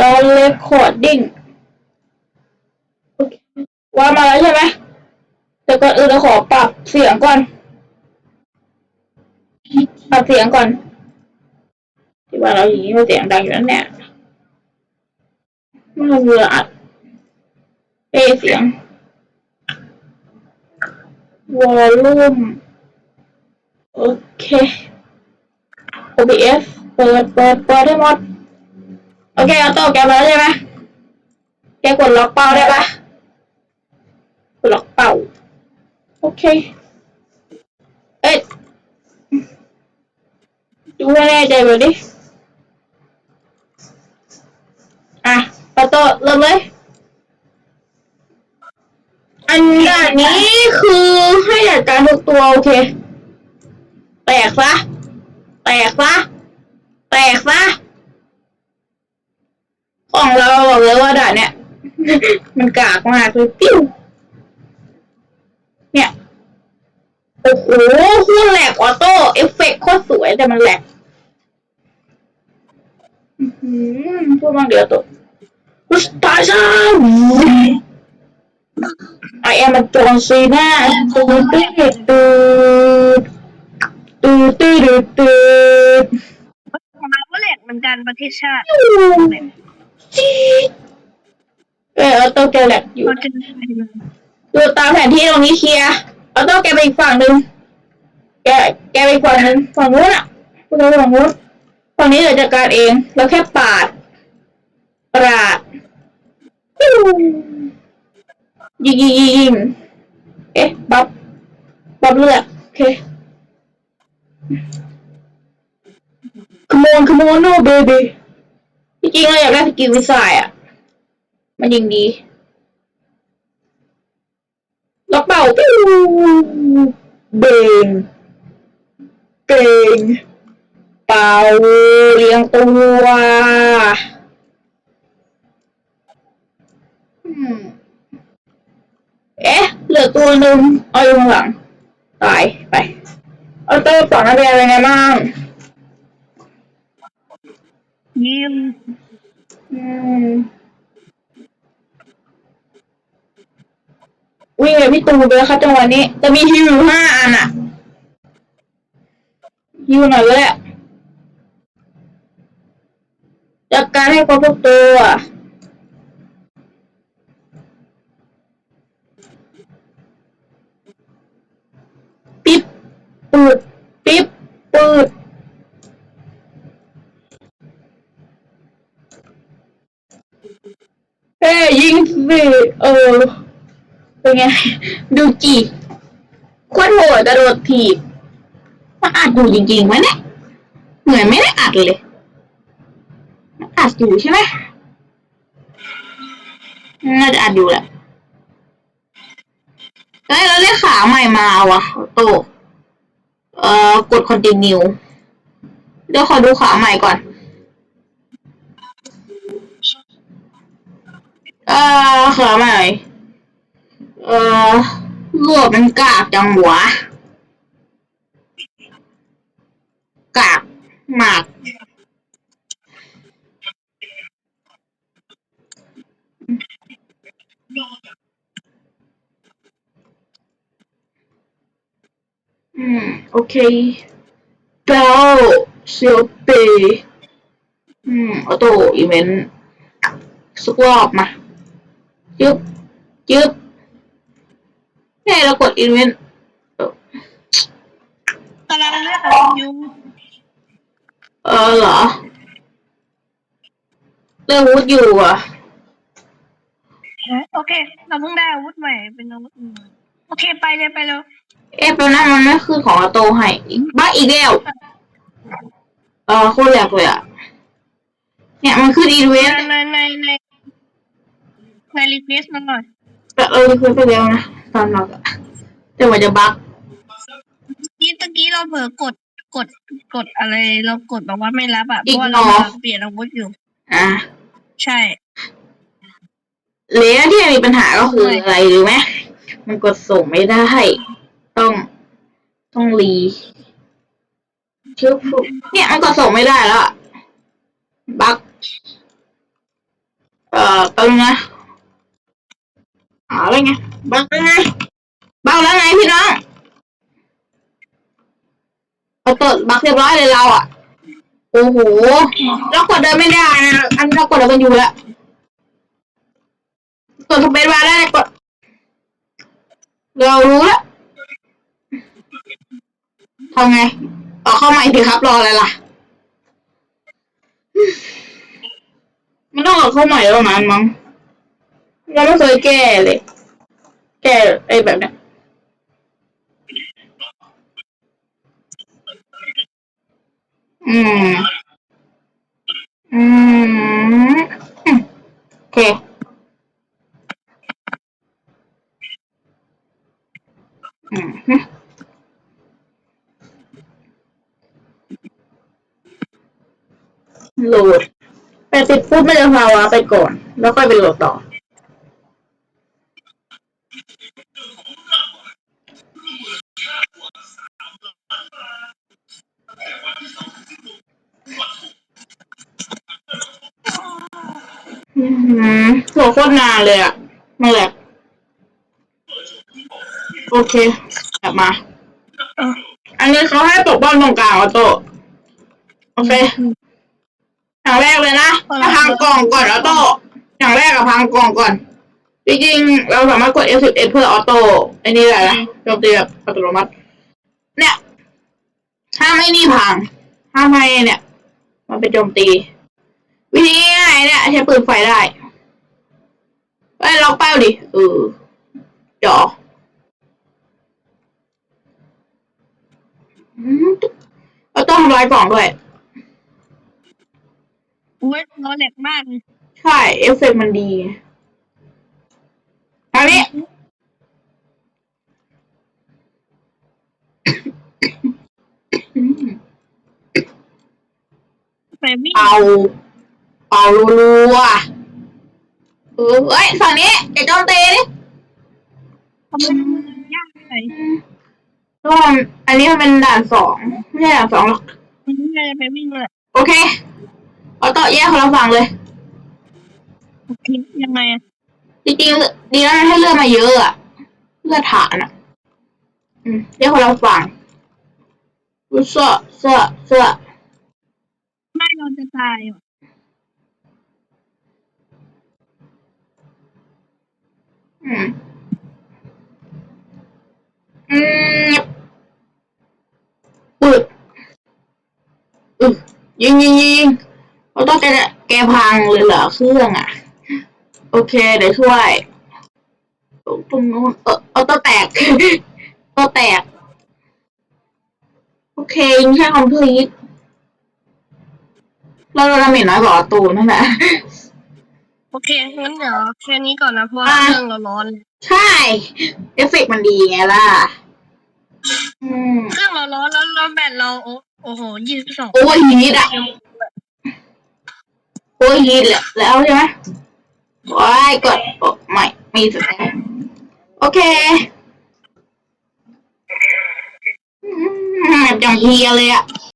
ตอนเรคคอร์ดดิ้งว่ามาแล้วใช่ไหมแต่ก่อนอื่นเราขอปรับเสียงก่อน ปรับเสียงก่อน ที่ว่าเราอย่างนี้เราเสียงดังอยู่นั่นแหละม่เราเบื่ออัดเอเสียง วอลลุ่มโอเค OBS เปิด เปิด เปิดให้หมด โอเคเอาโต้แกมาแล้วใช่ไหมแกกดล็อกเป้าได้ปะกดล็อกเป้า โอเค เอ้ยดูให้แน่ใจก่อนดิอะเอโต้เริ่มเลยอันนี้คือให้จัดการทุกตัวโอเค แตกซะ แตกซะ แตกซะ ของเราบอกเลยว่าด่านเนี่ย มันกากมากเลยปิ้วเนี่ย โอ้โหโคุณแหลกออโต้เอฟเฟกต์โคตรสวยแต่มันแหลกอือหือพูดมากเดี๋ยวตัวอุสตาชา I am a John Cena ตูดตูดตูดตูดตูดตูดของเราก็แหลกเหมือนกันประเทศชาติ เออออโต้แกแหลกอยู่เราจะดูตามแผนที่ตรงนี้เคลียร์ออโต้แกไปอีกฝั่งหนึ่งแกแกไปอีกฝั่งหนึ่งฝั่งนู้นอะคุณดูฝั่งนู้นฝั่งนี้เดี๋ยวจัดการเองแล้วแค่ปาดปาดยิงยิงยิงยิงเอ๊ะบัฟบัฟเลือดโอเค Come on come on no baby จ ริงๆเราอยากได้สกิลวิสัยอะ มันยิงดีล็อกเป่าปิ้วเบงเกงเป่าเรียงตัวอืมเอ๊ะ เหลือตัวหนึ่งเอาอยู่ข้างหลัง ตาย ไปเอาเตอร์ปล่องนักเรียนเป็นไงบ้างยิ้ม วิ่งเลยพี่ตูนไปแล้วครับจังหวะนี้จะมีฮิวอยู่ห้าอันอะฮิวหน่อยก็ได้จัดการให้ครบทุกตัวอะปืดปิ๊บปืด เฮ้ยยิงสิเออเป็นไง ดูจีโคตรโหดกระโดดถีบมันอัดอยู่จริงๆไหมเนี่ยเหมือนไม่ได้อัดเลยมันอัดอยู่ใช่ไหมน่าจะอัดอยู่แหละเฮ้ยเราเรียกขาใหม่มาว่ะโตเอ่อกดคอนติเนียเดี๋ยวขอดูขาใหม่ก่อน อ่อขาใหม่เออรวบมันกากจังหวะกากมากอืม โอเคเก้าเซียวเปอืมออโต้อีเวนต์สักรอบมา จึ๊บจึ๊บเฮ้ยเรากดอีเวนต์กำลังเลือกอะไรอยู่เออเหรอเลือกวูดอยู่อะ โอเค เราเพิ่งได้อาวุธใหม่เป็นอาวุธใหม่โอเคไปเลยไปเลยเอ๊ะแป๊บนะมันไม่ขึ้นของออโต้ให้อีกบ้าอีกแล้วเออโคตรแหลกเลยอะ เนี่ยมันขึ้นอีเวนต์ในในใน ในรีเควสมาหน่อยแต่เรารีเควสไปแล้วนะตอนเราอะแต่ว่าจะบั๊กยี่ตะกี้เราเผลอกดกดกดอะไร เรากดแบบว่าไม่รับอะเพราะว่าเรากำลังเปลี่ยนอาวุธอยู่ อะใช่เหลือที่มีปัญหาก็คืออะไรรู้ไหมมันกดส่งไม่ได้ ต้อง ต้องรีชึบเนี่ยมันกดส่งไม่ได้แล้วอะบั๊กเอ่อแป๊บนึงนะ เอาอะไรไงบักแล้วไงบักแล้วไงพี่น้องเราเปิดบักเรียบร้อยเลยเราอะ โอ้โหเรากดเดินไม่ได้นะอันเรากดเดินมันอยู่แล้วกดสเปซบาร์ได้กด เรารู้แล้วทำไงเอาเข้ามาอีกทีครับรออะไรล่ะ มันต้องเอเข้าใหม่แล้วมั้งมั้ง เราไม่เคยแก้เลย แก้ไอ้แบบเนี้ยอืม อืม โอเค อืมฮึโหลดแปดสิบฟุตไม่จะภาวะไปก่อน แล้วค่อยไปโหลดต่อ อืมโหโคตรนานเลยอะนั่นแหละโอเคกลับมา อันนี้เขาให้ปกป้องตรงกลางออโต้โอเคอย่างแรกเลยนะถ้าพังกล่องก่อนออโต้อย่างแรกอะพังกล่องก่อน จริงๆ เราสามารถกด F11 เพื่อออโต้ไอ้นี่แหละนะโจมตีแบบอัตโนมัติ เนี่ยห้าไอ้นี่พังห้าไมให้เนี่ย มันเป็นโจมตี วิธีง่ายๆเนี่ยใช้ปืนไฟได้ไปล็อกเป้าดิเออจ่ออืมเราต้องทำลายกล่องด้วยอุ้ยเราแหลกมากเลยใช่เอฟเฟกต์มันดีไงทางนี้ไปวิ่งเป่าเป่ารัวๆเออเอ้ยฝั่งนี้อย่าโจมตีดิทำไมมันยากไปทุกคนอันนี้มันเป็นด่านสองไม่ใช่ด่านสองหรอก มันน่าจะไปวิ่งเลยโอเคเอาต่อแยกคนละฝั่งเลย โอเคยังไงอะจริงๆดีแล้วมันให้เลือดมาเยอะอะเลือดฐานอะอืมเรียกคนละฝั่งอุ๊ยเสื้อเสื้อเสื้อไม่เราจะตายว่ะ อืม อืมอึดอึยิงยิงยิงเราต้องแกแกพังเลยเหรอเครื่องอะ โอเค เดี๋ยวช่วยตรงงนู้นเออเอาตัวแตก ตัวแตก โอเคยิงแค่คอมพลีทเราโดนดาเมจน้อยกว่าตูนนั่นแหละ โอเค งั้นเดี๋ยวแค่นี้ก่อนนะ เพราะว่าอะเครื่องเราร้อน ใช่ เอฟเฟกต์มันดีไงล่ะ อืม เครื่องเราร้อนแล้วแล้วแบตเราโอ้โอ้โหยี่สิบสองโอเวอร์ฮีทอะ โอ้ยฮีทแหละแล้วใช่ไหมว้ายกดโอ้ไม่มีสแตนโอเคอืมแบบอย่างเพลียเลยอะ